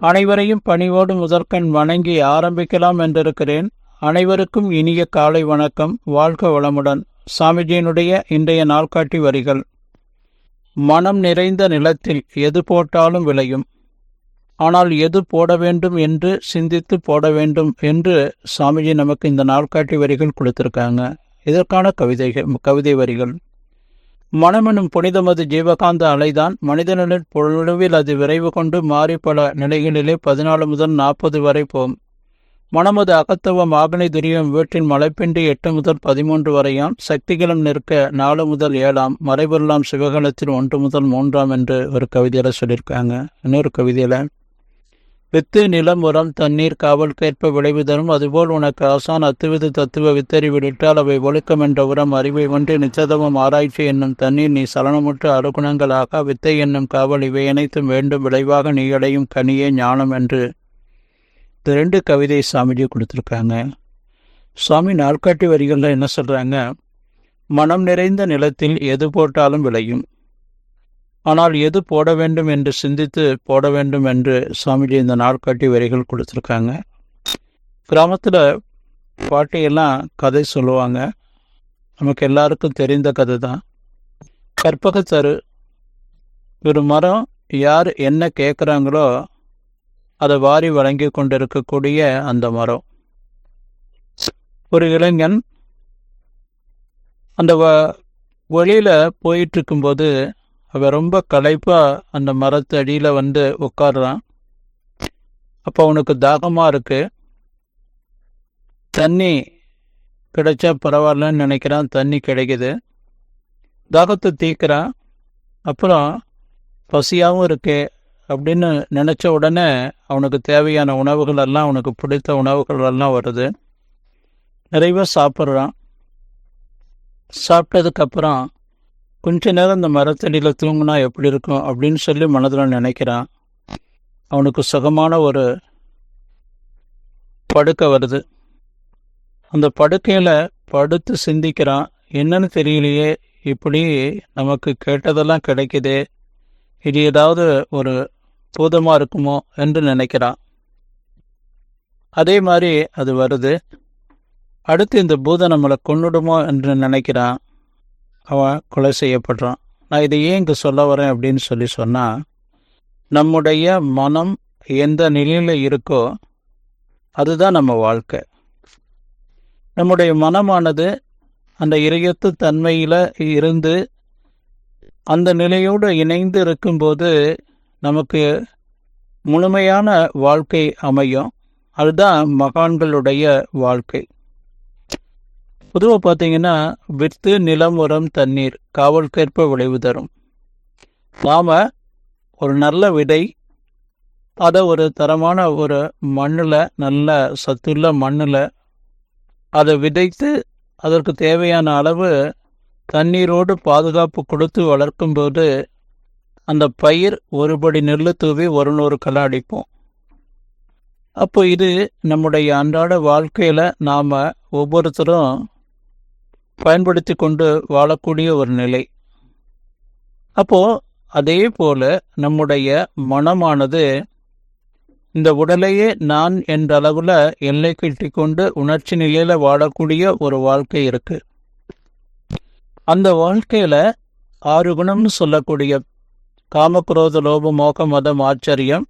அனைவரையும் பணிவோடு முதற்கண் வணங்கி ஆரம்பிக்கலாம் என்றிருக்கிறேன். அனைவருக்கும் இனிய காலை வணக்கம். வாழ்க வளமுடன். சாமிஜியினுடைய இன்றைய நாள்காட்டி வரிகள். மனம் நிறைந்த நிலத்தில் எது போட்டாலும் விளையும். ஆனால் எது போட வேண்டும் என்று சிந்தித்து போட வேண்டும் என்று சாமிஜி நமக்கு இந்த நாள்காட்டி வரிகள் கொடுத்திருக்காங்க. இதற்கான கவிதைகள் கவிதை வரிகள். மனமெனும் புனிதமது ஜீவகாந்த அலைதான் மனிதனின் பொழுவில் அது விரைவு கொண்டு மாறி பல நிலைகளிலே பதினாலு முதல் நாற்பது வரை போம். மனமது அகத்தவம் ஆகனை துரியம் வீட்டின் மலைப்பின்றி எட்டு முதல் பதிமூன்று வரையாம் சக்திகளும் நிற்க நாலு முதல் ஏழாம் மறைபொருளாம் சிவகலத்தில் ஒன்று முதல் மூன்றாம் என்று ஒரு கவிதையில் சொல்லியிருக்காங்க. இன்னொரு கவிதையில் வித்து நிலம் உரம் தண்ணீர் காவல் கேட்ப விளைவு தரும். அதுபோல் உனக்கு ஆசான் அத்துவிது தத்துவ வித்தறி விட்டால் அவை ஒழுக்கம் என்ற உரம் அறிவை ஒன்று நிச்சதமும் ஆராய்ச்சி என்னும் தண்ணீர் நீ சலனமுற்று அருகுணங்களாக வித்தை என்னும் காவல் இவை அனைத்தும் வேண்டும். விளைவாக நீ அடையும் கனியே ஞானம் என்று இந்த ரெண்டு கவிதை சாமிஜி கொடுத்துருக்காங்க. சுவாமி நாள்காட்டி வரிகளில் என்ன சொல்கிறாங்க மனம் நிறைந்த நிலத்தில் எது போட்டாலும் விளையும். ஆனால் எது போட வேண்டும் என்று சிந்தித்து போட வேண்டும் என்று சுவாமிஜி இந்த நாட்காட்டி வரிகள் கொடுத்துருக்காங்க. கிராமத்தில் பாட்டியெல்லாம் கதை சொல்லுவாங்க. நமக்கு எல்லாருக்கும் தெரிந்த கதை தான் கற்பகத்தரு ஒரு மரம் யார் என்ன கேட்குறாங்களோ அதை வாரி வழங்கி கொண்டு இருக்கக்கூடிய அந்த மரம். ஒரு இளைஞன் அந்த வ வழியில் போயிட்டு இருக்கும்போது அவன் ரொம்ப களைப்பாக அந்த மரத்து அடியில் வந்து உட்காடுறான் அப்போ அவனுக்கு தாகமாக இருக்குது தண்ணி கிடைச்சா பரவாயில்லன்னு நினைக்கிறான். தண்ணி கிடைக்குது. தாகத்தை தீக்கிறான் அப்புறம் பசியாகவும் இருக்கு அப்படின்னு நினச்ச உடனே அவனுக்கு தேவையான உணவுகள் எல்லாம் அவனுக்கு பிடித்த உணவுகள் எல்லாம் வருது. நிறைவாக சாப்பிட்றான். சாப்பிட்டதுக்கப்புறம் கொஞ்ச நேரம் இந்த மரத்தடியில் தூங்கினா எப்படி இருக்கும் அப்படின்னு சொல்லி மனதில் நினைக்கிறான். அவனுக்கு சுகமான ஒரு படுக்கை வருது. அந்த படுக்கையில் படுத்து சிந்திக்கிறான். என்னன்னு தெரியலையே இப்படி நமக்கு கேட்டதெல்லாம் கிடைக்குதே இது ஏதாவது ஒரு பூதமாக இருக்குமோ என்று நினைக்கிறான். அதே மாதிரி அது வருது. அடுத்து இந்த பூதம் நம்மளை கொன்னுடுமோ என்று நினைக்கிறான். அவன் கொலை செய்யப்படுறான். நான் இதை ஏன் இங்கே சொல்ல வரேன் அப்படின்னு சொல்லி சொன்னால் நம்முடைய மனம் எந்த நிலையில் இருக்கோ அதுதான் நம்ம வாழ்க்கை. நம்முடைய மனமானது அந்த இறையத்து தன்மையில் இருந்து அந்த நிலையோடு இணைந்து இருக்கும்போது நமக்கு முழுமையான வாழ்க்கை அமையும். அதுதான் மகான்களுடைய வாழ்க்கை. பொதுவாக பார்த்தீங்கன்னா வித்து நிலம் உரம் தண்ணீர் காவல்கேற்ப விளைவு தரும். நாம் ஒரு நல்ல விதை அதை ஒரு தரமான ஒரு மண்ணில் நல்ல சத்துள்ள மண்ணில் அதை விதைத்து அதற்கு தேவையான அளவு தண்ணீரோடு பாதுகாப்பு கொடுத்து வளர்க்கும்போது அந்த பயிர் ஒருபடி நெல் தூவி ஒரு நூறு களை அடிப்போம். அப்போ இது நம்முடைய அன்றாட வாழ்க்கையில் நாம் ஒவ்வொருத்தரும் பயன்படுத்தி கொண்டு வாழக்கூடிய ஒரு நிலை. அப்போ அதே போல நம்முடைய மனமானது இந்த உடலையே நான் என்ற அளவில் எல்லை கட்டி கொண்டு உணர்ச்சி நிலையில் வாழக்கூடிய ஒரு வாழ்க்கை இருக்கு. அந்த வாழ்க்கையில் ஆறு குணம்னு சொல்லக்கூடிய காமக்ரோத லோப மோக மதம் ஆச்சரியம்.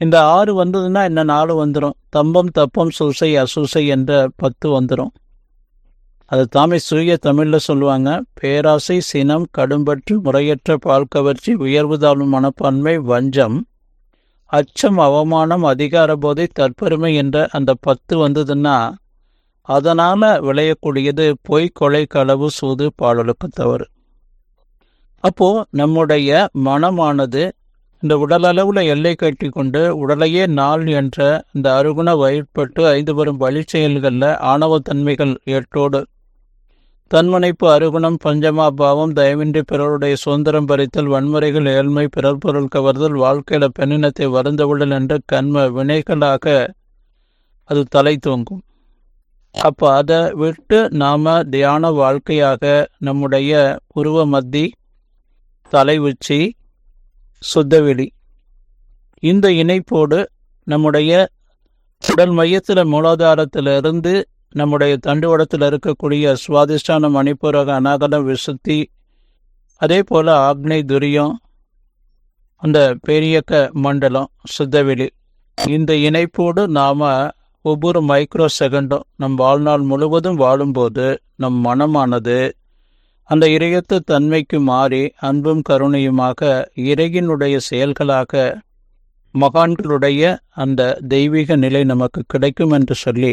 இந்த ஆறு வந்ததுன்னா என்ன? நாலு வந்துடும் தம்பம் தப்பம் சூசை அசூசை என்ற பத்து வந்துடும் அது தாமே சூய தமிழில் சொல்லுவாங்க பேராசை சினம் கடும்பற்று முறையற்ற பால் கவர்ச்சி உயர்வு தாழ்வு மனப்பான்மை வஞ்சம் அச்சம் அவமானம் அதிகார போதை தற்பெருமை என்ற அந்த பத்து வந்ததுன்னா அதனால் விளையக்கூடியது பொய் கொலை களவு சூது பாடலுக்கு தவறு. அப்போது நம்முடைய மனமானது இந்த உடலளவில் எல்லை கட்டி கொண்டு உடலையே நாள் என்ற இந்த அருகுண வயற்பட்டு ஐந்து வரும் வழி செயல்களில் ஆணவத்தன்மைகள் எட்டோடு தன்முனைப்பு அருகுணம் பஞ்சமா பாவம் தயவின்றி பிறருடைய சுதந்திரம் பறித்தல் வன்முறைகள் ஏழ்மை பிறர் பொருள் கவர்தல் வாழ்க்கையில பெண்ணினத்தை வருந்தவுடல் என்று கண்ம வினைகளாக அது தலை தூங்கும். அப்போ அதை விட்டு நாம தியான வாழ்க்கையாக நம்முடைய உருவ மத்தி தலை உச்சி சுத்தவெளி இந்த இணைப்போடு நம்முடைய உடல் மையத்தில் மூலாதாரத்திலிருந்து நம்முடைய தண்டுவடத்தில் இருக்கக்கூடிய சுவாதிஷ்டான மணிப்பூரக அநாகத விசுத்தி அதே போல் ஆக்னை துரியம் அந்த பெரியக்க மண்டலம் சுத்தவெளி இந்த இணைப்போடு நாம் ஒவ்வொரு மைக்ரோ செகண்டும் நம் வாழ்நாள் முழுவதும் வாழும்போது நம் மனமானது அந்த இறையத்து தன்மைக்கு மாறி அன்பும் கருணையுமாக இறையினுடைய செயல்களாக மகான்களுடைய அந்த தெய்வீக நிலை நமக்கு கிடைக்கும் என்று சொல்லி